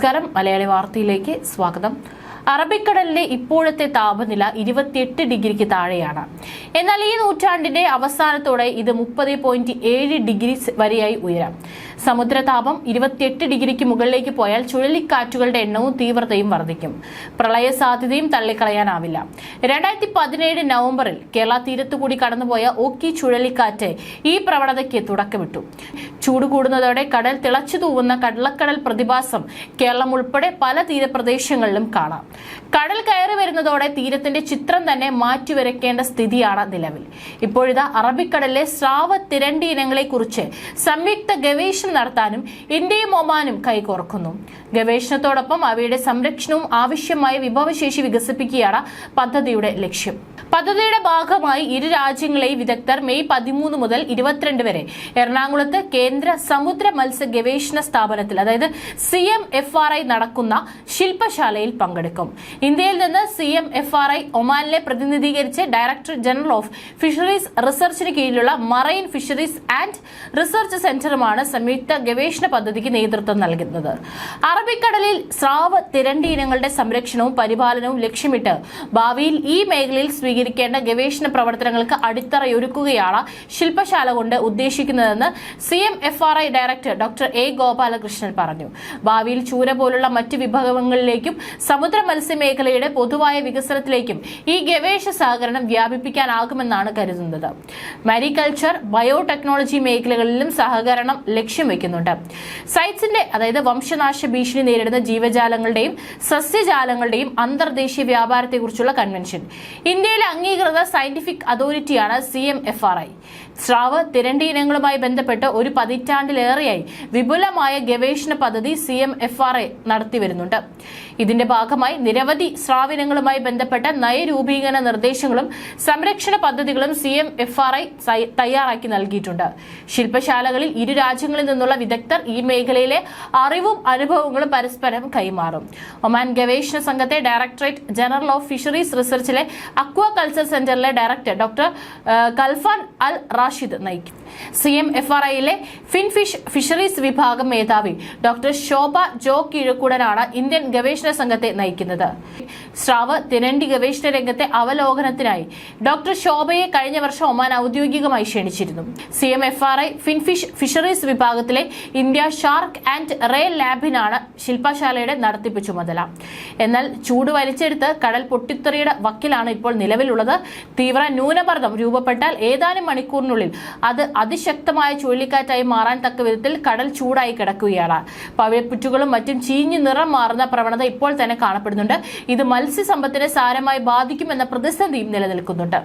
നമസ്കാരം. മലയാളി വാർത്തയിലേക്ക് സ്വാഗതം. അറബിക്കടലിലെ ഇപ്പോഴത്തെ താപനില ഇരുപത്തിയെട്ട് ഡിഗ്രിക്ക് താഴെയാണ്. എന്നാൽ ഈ നൂറ്റാണ്ടിന്റെ അവസാനത്തോടെ ഇത് മുപ്പത് ഡിഗ്രി വരെയായി ഉയരാം. സമുദ്രതാപം ഇരുപത്തിയെട്ട് ഡിഗ്രിക്ക് മുകളിലേക്ക് പോയാൽ ചുഴലിക്കാറ്റുകളുടെ എണ്ണവും തീവ്രതയും വർദ്ധിക്കും. പ്രളയ സാധ്യതയും തള്ളിക്കളയാനാവില്ല. രണ്ടായിരത്തി പതിനേഴ് നവംബറിൽ കേരള തീരത്തുകൂടി കടന്നുപോയ ഓക്കി ചുഴലിക്കാറ്റ് ഈ പ്രവണതയ്ക്ക് തുടക്കമിട്ടു. ചൂട് കൂടുന്നതോടെ കടൽ തിളച്ചു തൂവുന്ന കടലക്കടൽ പ്രതിഭാസം കേരളം ഉൾപ്പെടെ പല തീരപ്രദേശങ്ങളിലും കാണാം. കടൽ കയറി വരുന്നതോടെ തീരത്തിന്റെ ചിത്രം തന്നെ മാറ്റിവരയ്ക്കേണ്ട സ്ഥിതിയാണ് നിലവിൽ. ഇപ്പോഴിതാ അറബിക്കടലിലെ സ്രാവ തിരണ്ടി ഇനങ്ങളെ കുറിച്ച് സംയുക്ത ഗവേഷണം നടത്താനും ഇന്ത്യയും ഒമാനും കൈകോർക്കുന്നു. ഗവേഷണത്തോടൊപ്പം അവയുടെ സംരക്ഷണവും ആവശ്യമായ വിഭവശേഷി വികസിപ്പിക്കുകയാണ് പദ്ധതിയുടെ ലക്ഷ്യം. പദ്ധതിയുടെ ഭാഗമായി ഇരു രാജ്യങ്ങളെയും വിദഗ്ധർ മെയ് പതിമൂന്ന് മുതൽ ഇരുപത്തിരണ്ട് വരെ എറണാകുളത്ത് കേന്ദ്ര സമുദ്ര മത്സ്യ ഗവേഷണ സ്ഥാപനത്തിൽ അതായത് സി നടക്കുന്ന ശില്പശാലയിൽ പങ്കെടുക്കും. ഇന്ത്യയിൽ നിന്ന് C M F R I ഒമാനിലെ പ്രതിനിധീകരിച്ച് ഡയറക്ടർ ജനറൽ ഓഫ് ഫിഷറീസ് റിസർച്ചിന് കീഴിലുള്ള മറൈൻ ഫിഷറീസ് ആൻഡ് റിസർച്ച് സെന്ററുമാണ് സംയുക്ത ഗവേഷണ പദ്ധതിക്ക് നേതൃത്വം നൽകുന്നത്. അറബിക്കടലിൽ സ്രാവ് തിരണ്ടി ഇനങ്ങളുടെ സംരക്ഷണവും പരിപാലനവും ലക്ഷ്യമിട്ട് ഭാവിയിൽ ഈ മേഖലയിൽ സ്വീകരിക്കേണ്ട ഗവേഷണ പ്രവർത്തനങ്ങൾക്ക് അടിത്തറയൊരുക്കുകയാണ് ശില്പശാല കൊണ്ട് ഉദ്ദേശിക്കുന്നതെന്ന് C M F R I director doctor A Gopalakrishnan പറഞ്ഞു. ഭാവിയിൽ ചൂര പോലുള്ള മറ്റ് വിഭാഗങ്ങളിലേക്കും സമുദ്ര മത്സ്യ മേഖലയുടെ പൊതുവായ വികസനത്തിലേക്കും ഈ ഗവേഷണ സഹകരണം വ്യാപിപ്പിക്കാനാകുമെന്നാണ് കരുതുന്നത്. മരികൾച്ചർ ബയോടെക്നോളജി മേഖലകളിലും സഹകരണം ലക്ഷ്യം വെക്കുന്നുണ്ട്. സൈറ്റ്സിന്റെ അതായത് വംശനാശ ഭീഷണി നേരിടുന്ന ജീവജാലങ്ങളുടെയും സസ്യജാലങ്ങളുടെയും അന്തർദേശീയ വ്യാപാരത്തെക്കുറിച്ചുള്ള കൺവെൻഷൻ. ഇന്ത്യയിലെ അംഗീകൃത scientific അതോറിറ്റിയാണ് C M F R I. സ്രാവ് തിരണ്ടി ഇനങ്ങളുമായി ബന്ധപ്പെട്ട് ഒരു പതിറ്റാണ്ടിലേറെയായി വിപുലമായ ഗവേഷണ പദ്ധതി C M F R I നടത്തിവരുന്നുണ്ട്. ഇതിന്റെ ഭാഗമായി നിരവധി സ്രാവിനങ്ങളുമായി ബന്ധപ്പെട്ട നയരൂപീകരണ നിർദ്ദേശങ്ങളും സംരക്ഷണ പദ്ധതികളും C M F R I തയ്യാറാക്കി നൽകിയിട്ടുണ്ട്. ശില്പശാലകളിൽ ഇരു രാജ്യങ്ങളിൽ നിന്നുള്ള വിദഗ്ധർ ഈ മേഖലയിലെ അറിവും അനുഭവങ്ങളും പരസ്പരം കൈമാറും. ഒമാൻ ഗവേഷണ സംഘത്തെ ഡയറക്ടറേറ്റ് ജനറൽ ഓഫ് ഫിഷറീസ് റിസർച്ചിലെ അക്വാ കൾച്ചർ സെന്ററിലെ director doctor Khalfan Al Rashid നയിക്കും. സി എം എഫ് ആർ ഐയിലെ ഫിൻഫിഷ് ഫിഷറീസ് വിഭാഗം മേധാവി ഡോക്ടർ ശോഭ ജോ കിഴക്കുടനാണ് ഇന്ത്യൻ ഗവേഷണ സംഘത്തെ നയിക്കുന്നത്. സ്രാവ് തിരണ്ടി ഗവേഷണ രംഗത്തെ അവലോകനത്തിനായി ഡോക്ടർ ശോഭയെ കഴിഞ്ഞ വർഷം ഒമാൻ ഔദ്യോഗികമായി ക്ഷണിച്ചിരുന്നു. C M F R I finfish fisheries വിഭാഗത്തിലെ ഇന്ത്യ ഷാർക്ക് ആൻഡ് റേ ലാബിനാണ് ശില്പശാലയുടെ നടത്തിപ്പ് ചുമതല. എന്നാൽ ചൂട് വലിച്ചെടുത്ത് കടൽ പൊട്ടിത്തെറിയുടെ വക്കിലാണ് ഇപ്പോൾ നിലവിലുള്ളത്. തീവ്ര ന്യൂനമർദ്ദം രൂപപ്പെട്ടാൽ ഏതാനും മണിക്കൂറിനുള്ളിൽ അത് അതിശക്തമായ ചുഴലിക്കാറ്റായി മാറാൻ തക്ക വിധത്തിൽ കടൽ ചൂടായി കിടക്കുകയാണ്. പവിഴപ്പുറ്റുകളും മറ്റും ചീഞ്ഞു നിറം മാറുന്ന പ്രവണത ഇപ്പോൾ തന്നെ കാണപ്പെടുന്നുണ്ട്. ഇത് മത്സ്യസമ്പത്തിനെ സാരമായി ബാധിക്കുമെന്ന പ്രതിസന്ധിയും നിലനിൽക്കുന്നുണ്ട്